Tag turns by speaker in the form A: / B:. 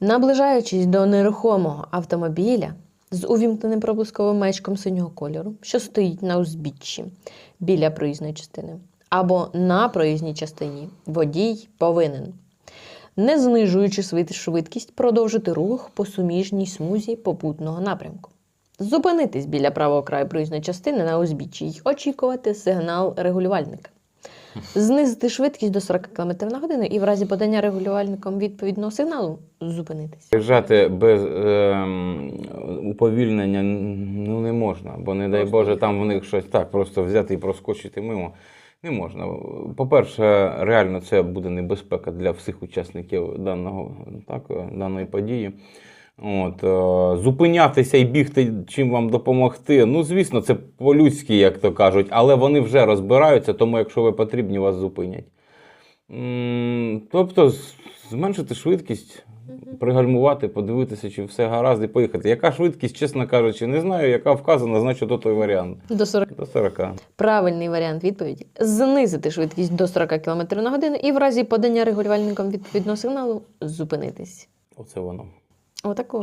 A: Наближаючись до нерухомого автомобіля з увімкненим проблисковим маячком синього кольору, що стоїть на узбіччі біля проїзної частини, або на проїзній частині, водій повинен, не знижуючи швидкість, продовжити рух по суміжній смузі попутного напрямку. Зупинитись біля правого краю проїзної частини на узбіччі й очікувати сигнал регулювальника. Знизити швидкість до 40 км на годину і в разі подання регулювальником відповідного сигналу зупинитись.
B: Приїжджати без ем, уповільнення ну, не можна, бо не дай Боже, там в них щось так, просто взяти і проскочити мимо. Не можна. По-перше, реально це буде небезпека для всіх учасників даного, так, е, даної події. От, е, зупинятися і бігти, чим вам допомогти. Ну, звісно, це по-людськи, як то кажуть, але вони вже розбираються, тому якщо ви потрібні, вас зупинять. Тобто зменшити швидкість, пригальмувати, подивитися, чи все гаразд, і поїхати. Яка швидкість, чесно кажучи, не знаю, яка вказана, значить, то той варіант.
A: До 40
B: До 40.
A: Правильний варіант відповіді знизити швидкість до 40 км на годину і в разі подання регулювальником відповідного сигналу зупинитись.
B: Оце воно.
A: Отако.